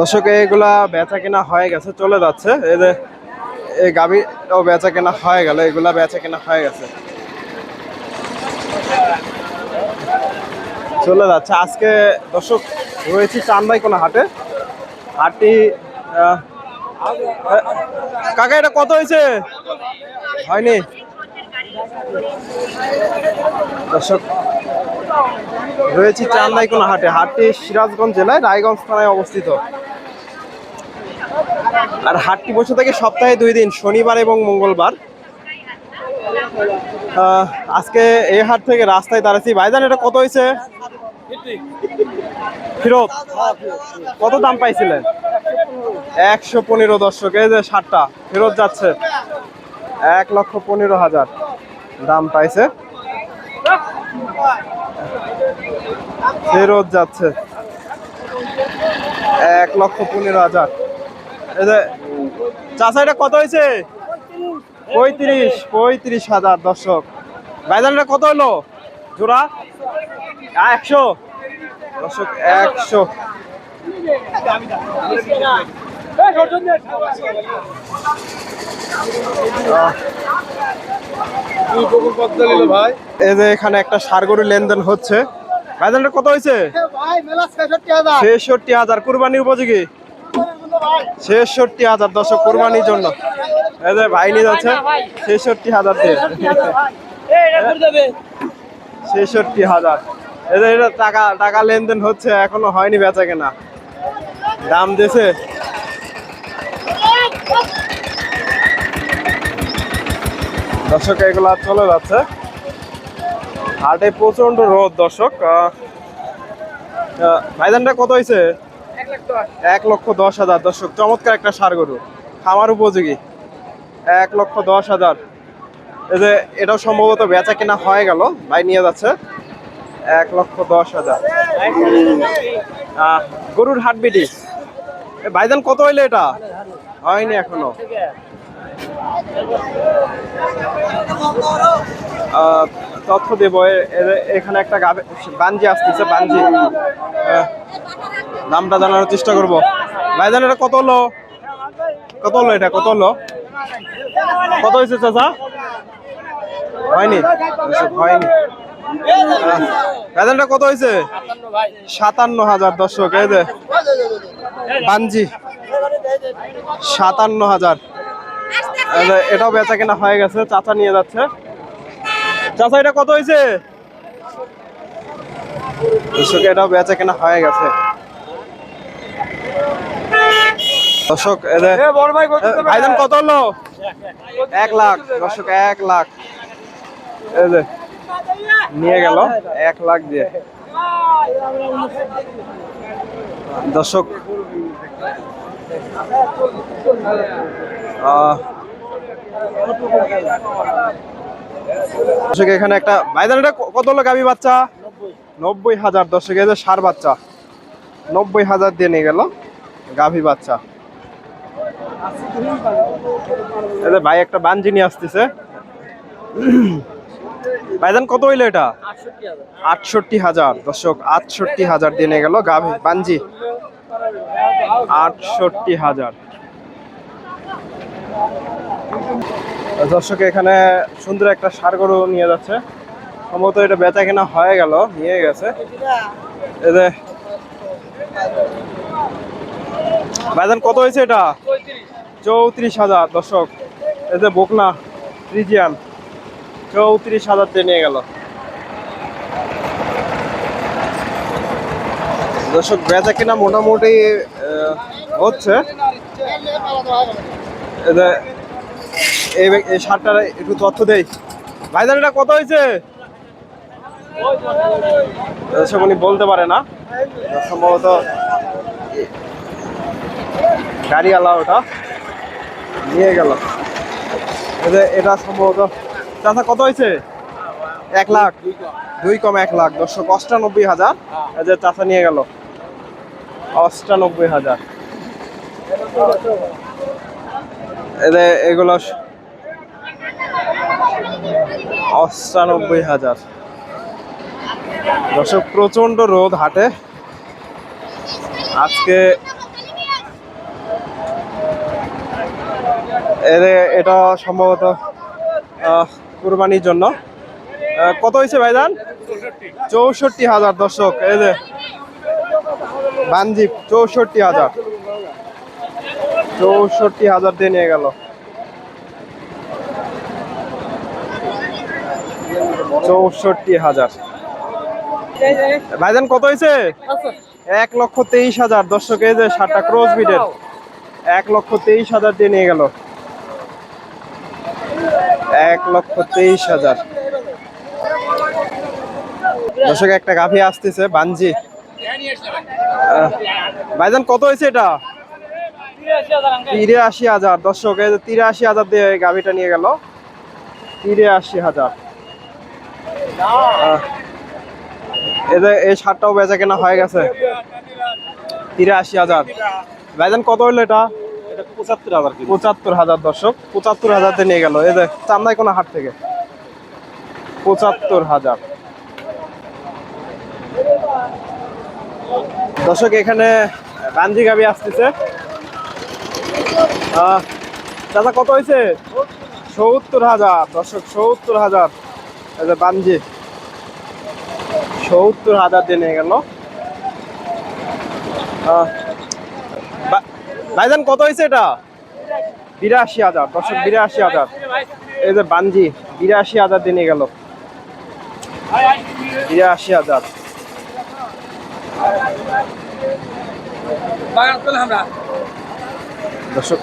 দর্শক, এগুলা বেচা কেনা হয়ে গেছে, চলে যাচ্ছে। এই যে, এই গাভিটাও বেচা কেনা হয়ে গেল, এগুলা বেচা কেনা হয়ে গেছে। চলে যাচ্ছে। আজকে দর্শক, রয়েছি চান্দাই কোনো হাটে। হাটটি কাকা, এটা কত হয়েছে? হয়নি? দর্শক, রয়েছি চান্দাই কোনো হাটে। হাটটি সিরাজগঞ্জ জেলায় রায়গঞ্জ থানায় অবস্থিত। আর হাটটি বসে থাকে সপ্তাহে দুই দিন, শনিবার এবং মঙ্গলবার। আজকে এই হাট থেকে রাস্তায় দাঁড়াচ্ছি। ভাইজান, এটা কত হয়েছে? ফেরত কত দাম পাইছিলেন? একশো পনেরো দর্শক, এই যে ষাটটা ফেরত যাচ্ছে। এক লক্ষ পনেরো হাজার দাম পাইছে। ফেরত যাচ্ছে। এক লক্ষ পনেরো হাজার। চাষা এটা কত হয়েছে? পঁয়ত্রিশ পঁয়ত্রিশ হাজার দর্শক। ভাইজানটা কত হলো? জোড়া? একশো। দর্শক একশো। এই যে এখানে একটা সারগরু লেনদেন হচ্ছে। ভাইজানটা কত হয়েছে? ছেষট্টি হাজার। কুরবানির উপযোগী? ছেষট্টি হাজার দর্শক কোরবানির জন্য। এই যে ভাই নিয়ে যাচ্ছে, ছেষট্টি হাজার দিয়ে। ছেষট্টি হাজার। এই যে এটা টাকা টাকা লেনদেন হচ্ছে, এখনও হয়নি বেচা কেনা। দাম দিয়েছে দর্শক, এগুলা চলে যাচ্ছে। হাটে প্রচণ্ড রোদ, দর্শক। ভাইজানটা কত হয়েছে এক লক্ষ দশ হাজার। দর্শক, চমৎকার একটা সার গরু। খামার উপযোগী। এক লক্ষ দশ হাজার। এই যে, এটাও সম্ভবত বেচা কেনা হয়ে গেল, ভাই নিয়ে যাচ্ছে। এক লক্ষ দশ হাজার। গরুর হাট বিটি ভাইজান, কত হইলে এটা? হয়নি এখনও। তথ্য দেবো। এখানে একটা বাঞ্জি আসতেছে আহ, নামটা জানানোর চেষ্টা করব। ভাইজান এটা কত হলো? কত হলো এটা? কত হলো? কত হয়েছে চাচা? হয়নি? হয়নি। ভাইজানটা কত হয়েছে? সাতান্ন হাজার দর্শক এই যে। বাঞ্জি সাতান্ন হাজার। এটাও বেচা কেনা হয়ে গেছে চাচা নিয়ে যাচ্ছে। চাচা এটা কত হয়েছে? দর্শক এটাও বেচা কেনা হয়ে গেছে। দর্শক ভাইজান কত হলো? এক লাখ দর্শক এক লাখ। এই যে নিয়ে গেল এক লাখ দিয়ে। দর্শক আহ, দর্শক, এখানে একটা ভাইজান, এটা কত হলো গাবি বাচ্চা? নব্বই হাজার দর্শক, এই যে সার বাচ্চা। নব্বই হাজার দিয়ে নিয়ে গেল গাভী বাচ্চা। এই ভাই, একটা বানজি নিয়ে আসতেছে। ভাইজান, কত হইল এটা? আটষট্টি হাজার। দর্শক, আটষট্টি হাজার দিয়ে নিয়ে গেল গাভী বানজি। আটষট্টি হাজার। দর্শক, এখানে সুন্দর একটা সার গরু নিয়ে যাচ্ছে। সম্ভবত এটা বেচা কেনা হয়ে গেল, নিয়ে গেছে। ভাইজান, কত হয়েছে এটা? চৌত্রিশ হাজার, দর্শক। যে, বকনা ফ্রিজিয়ান চৌত্রিশ হাজার দিয়ে নিয়ে গেল। দর্শক বেচা কেনা মোটামুটি হচ্ছে। এই শার্টটার একটু তথ্য দেই। ভাইজান, এটা কত হয়েছে? দর্শক উনি বলতে পারে না। সম্ভবত গাড়ি আলা ওটা নিয়ে গেল। এটা সম্ভবত চাচা, কত হয়েছে? এক লাখ। দুই কম এক লাখ। দর্শক, অষ্টানব্বই হাজার। যে চাচা নিয়ে গেল। অষ্টানব্বই হাজার। এদের এগুলো অষ্টানব্বই হাজার। দর্শক, প্রচণ্ড রোদ হাটে। আজকে এটা সম্ভবত কুরবানির জন্য। কত হয়েছে ভাইজান? চৌষট্টি হাজার দর্শক এই যে বানজিপ, চৌষট্টি হাজার। চৌষট্টি হাজার দিয়ে নিয়ে গেল। চৌষট্টি হাজার। ভাইজান, কত হয়েছে? এক লক্ষ তেইশ হাজার। দর্শক, এই যে সাতটা ক্রস বিডের এক লক্ষ তেইশ হাজার দিয়ে নিয়ে গেল। এক লক্ষ তেইশ হাজার। দর্শক, একটা গাভী আসতেছে, বানজি। ভাইজান, কত হয়েছে এটা? তিরাশি হাজার দর্শক এই তিরাশি হাজার দিয়ে গাভীটা নিয়ে গেল। তিরাশি হাজার। আহ, এই যে এই শার্টটাও বেচা কেনা হয়ে গেছে। তিরাশি হাজার। ভাইজান কত হইল এটা? পঁচাত্তর হাজার পঁচাত্তর হাজার দর্শক। পঁচাত্তর হাজার দিয়ে নিয়ে গেল। এই যে চান্দাই কোনো হাট থেকে। পঁচাত্তর হাজার। দর্শক এখানে গাঞ্জি গাবি আসতেছে। দাদা কত হয়েছে? সত্তর হাজার, দর্শক, সত্তর হাজার। বাঞ্জি সত্তর হাজার দিয়ে নিয়ে গেল। ভাইজান, কত হয়েছে এটা? বিরাশি হাজার, দর্শক, বিরাশি হাজার। এই যে বানজি, বিরাশি হাজার দিয়ে নিয়ে গেল। বিরাশি হাজার। দর্শক,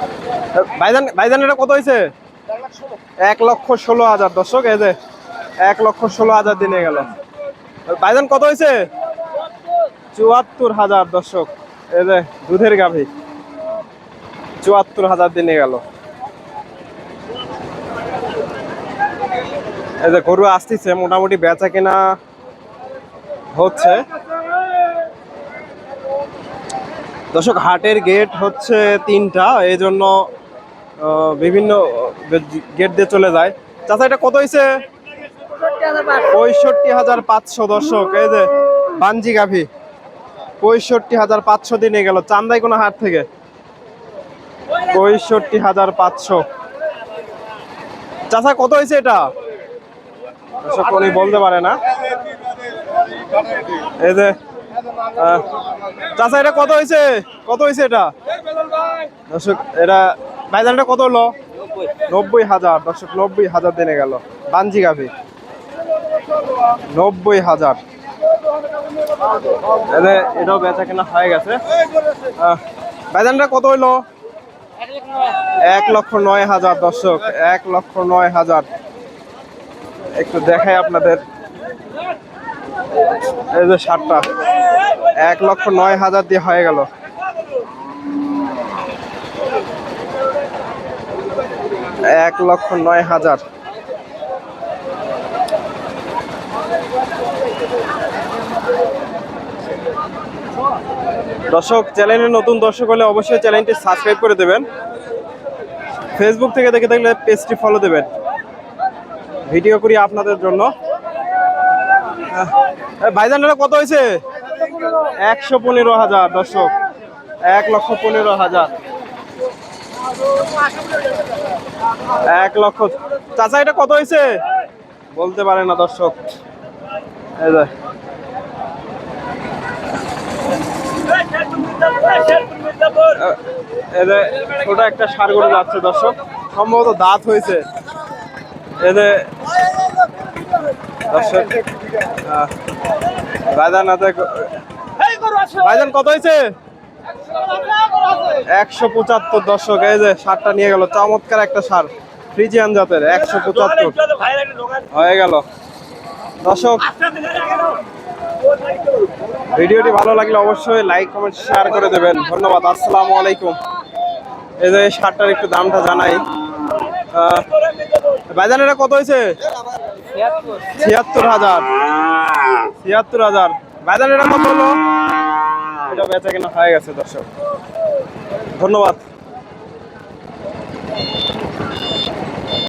ভাইজান ভাইজান, এটা কত হয়েছে এক লক্ষ ষোলো হাজার। দর্শক, এই যে এক লক্ষ ষোলো হাজার দিয়ে নিয়ে গেল। ভাইজান, কত হয়েছে চুয়াত্তর হাজার, দর্শক, এই যে দুধের গাভী। চুয়াত্তর হাজার দিনে গেল। এই যে গরু আসতেছে, মোটামুটি বেচা কেনা হচ্ছে। দর্শক, হাটের গেট হচ্ছে তিনটা এই জন্য বিভিন্ন গেট দিয়ে চলে যায়। চাচা, এটা কত হয়েছে পঁয়ষট্টি হাজার পাঁচশো দর্শক, এই যে বাঞ্জি গাভী। পঁয়ষট্টি হাজার পাঁচশো দিনে গেল, চান্দাই কোনো হাট থেকে? পঁয়ষট্টি হাজার পাঁচশো। চাচা, কত হয়েছে এটা? দর্শক, উনি বলতে পারে না। এই যে চাচা এটা কত হয়েছে? কত হয়েছে এটা? দর্শক এটা ভাইজান এটা কত হলো? নব্বই হাজার। দর্শক নব্বই হাজার দিনে গেল। বানজি গাভি। নব্বই হাজার। এটাও বেচা কেনা হয়ে গেছে। আহ, ভাইজানটা কত হইল? এক লক্ষ নয় হাজার দর্শক এক লক্ষ নয় হাজার। একটু দেখাই আপনাদের। এই যে শার্টটা এক লক্ষ নয় হাজার দিয়ে হয়ে গেল। এক লক্ষ নয় হাজার। দর্শক চ্যানেলে নতুন দর্শক হলে অবশ্যই চ্যানেলটি সাবস্ক্রাইব করে দেবেন। ফেসবুক থেকে দেখে থাকলে পেজটি ফলো দেবেন। ভিডিও করি আপনাদের জন্য। আহ, এ, ভাইজান এটা কত হয়েছে? একশো পনেরো হাজার দর্শক। এক লক্ষ পনেরো হাজার। এক লক্ষ। চাচা এটা কত হয়েছে? বলতে পারে না দর্শক। এদের ছোট একটা সার গরু যাচ্ছে দর্শক। সম্ভবত দাঁত হয়েছে। এদের দর্শক ভাইজান হাতে ভাইজান কত হয়েছে? একশো পঁচাত্তর দর্শক এই যে সারটা নিয়ে গেল। চমৎকার একটা সার ফ্রিজিয়ান জাতের একশো পঁচাত্তর। হয়ে গেল। দর্শক ভিডিওটি ভালো লাগলে অবশ্যই লাইক কমেন্ট শেয়ার করে দেবেন। ধন্যবাদ আসসালামু আলাইকুম। এই যে শার্টটার একটু দামটা জানাই। ভাইজান এটা কত হয়েছে? ছিয়াত্তর হাজার। ছিয়াত্তর হাজার। বাজার এটা কত হলো এটা বেচা কেনা হয়ে গেছে দর্শক। ধন্যবাদ।